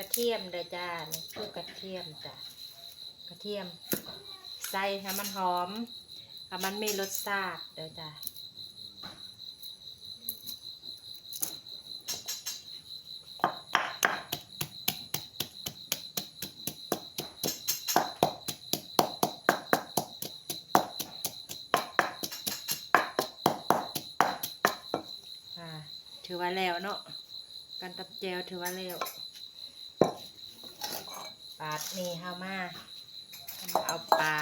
กระเทียมเด้อจ้านี่คือกระเทียมจ้ะกระเทียมใส่ให้มันหอมให้มันมีรสชาติเด้อจ้าอ่าถือว่าแล้วเนาะกันตับแจวถือว่าแล้ว ปาดนี่เฮามาเอามาเอาปลา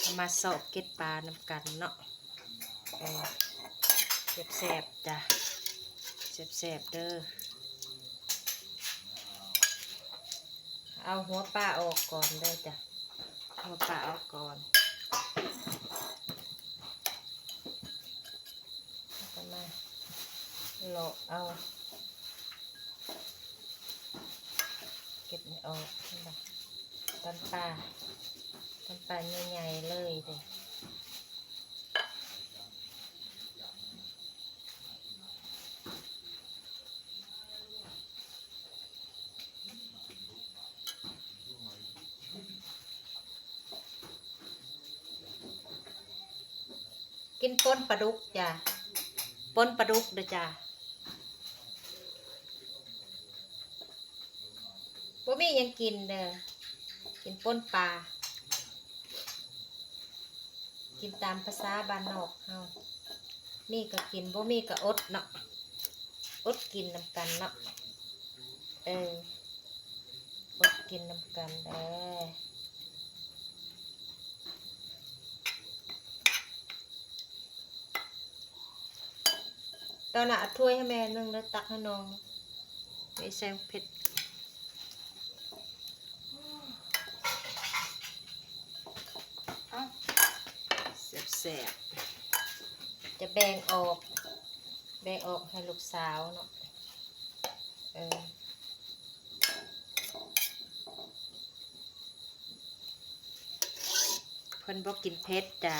เอามาสอบเก็ดปลาน้ำกันเนาะเออแซ่บๆจ้ะแซ่บๆเด้อเอาหัวปลาออกก่อนเด้อจ้ะหัวปลาออกก่อนก็มาโหลกเอา เก็บไม่ออกนี่แบบต้นปลาต้นปลาใหญ่ๆเลยเด็กินป้นปลาดุกจ้ะป้นปลาดุกเด้อจ้ะ มียังกินเด้อกินป้นปลา กินตามภาษาบ้านนอกเฮามีก็กินบ่มีก็อดเนาะอดกินนำกันเนาะเอออดกินนำกันเด้อตอนน่ะถ้วยให้แม่นึงแล้วตักให้น้องไม่แซงเผ็ด แซ่บๆจะแบ่งออก แบ่งออกให้ลูกสาวเนาะเออเพิ่นบอกกินเผ็ดจ้ะ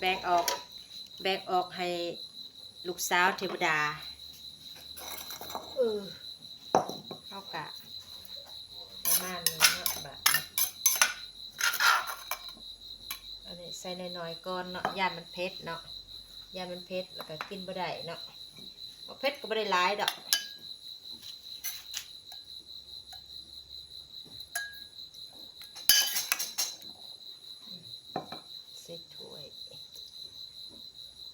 แบ่งออกแบ่งออกให้ลูกสาวเทวดาเออเข้ากะประ มาณนี้เนาะแบบอันนี้ใส่น้อยๆก่อนเนาะยานมันเผ็ดเนาะยานมันเผ็ดแล้วก็กินบ่ได้เนาะบ่เผ็ดก็บ่ได้หลายดอกใส่ถ้วย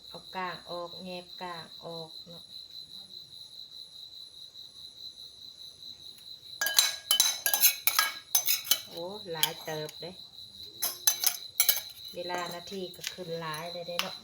เอากางออกแงบกางออกเนาะ โอ้หลายเติบเลยเวลานาทีก็ขึ้นหลายเลยเด้เนาะ